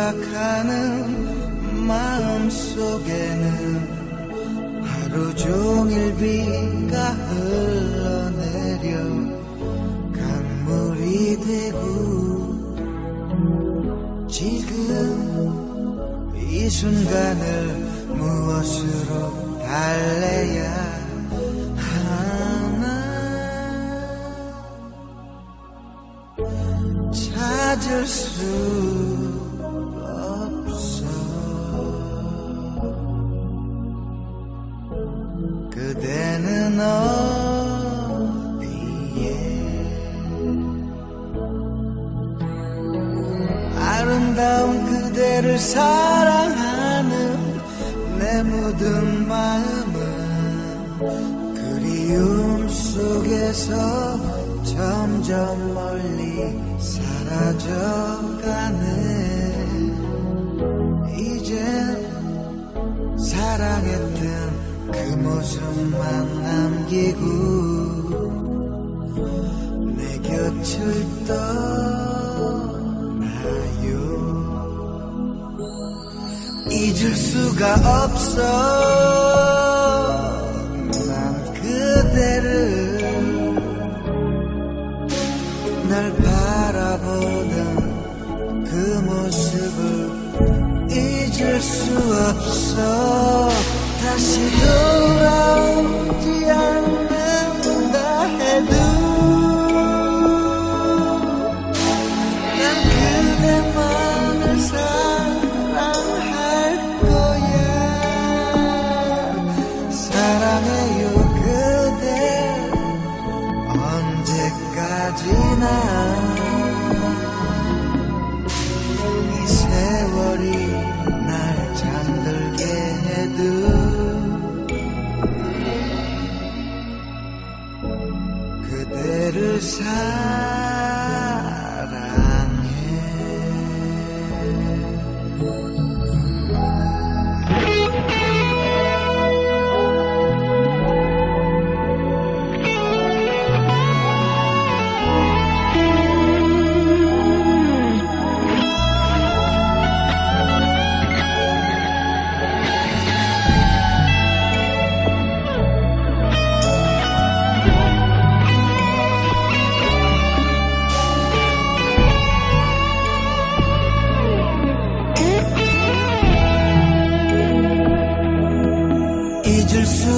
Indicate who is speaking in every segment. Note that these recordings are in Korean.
Speaker 1: 생각하는 마음 속에는 하루 종일 비가 흘러내려 강물이 되고 지금 이 순간을 무엇으로 달래야 하나? 찾을 수 아름다운 그대를 사랑하는 내 묻은 마음은 그리움 속에서 점점 멀리 사라져가네. 이젠 사랑했던 그 모습만 남기고 내 곁을 떠 잊을 수가 없어. 난 그대를 날 바라보던 그 모습을 잊을 수 없어. 다시 돌 그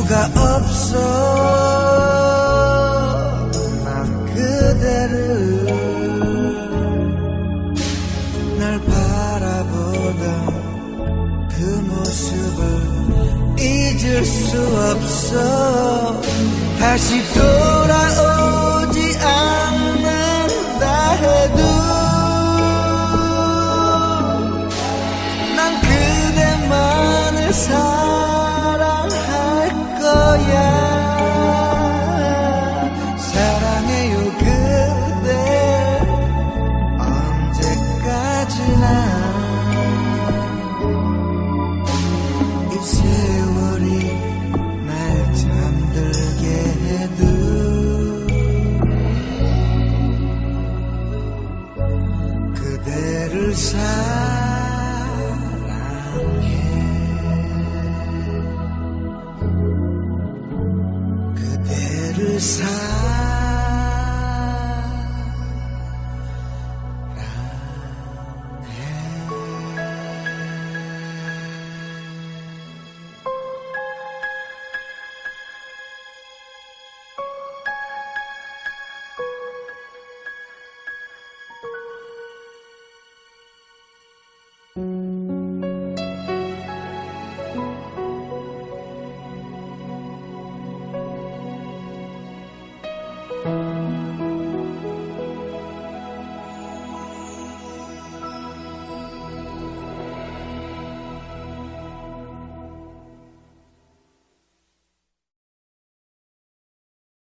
Speaker 1: 수가 없어. 난 그대를 날 바라보던 그 모습을 잊을 수 없어. 다시 돌아오지 않는 사랑해. 그대를 사랑해
Speaker 2: 음.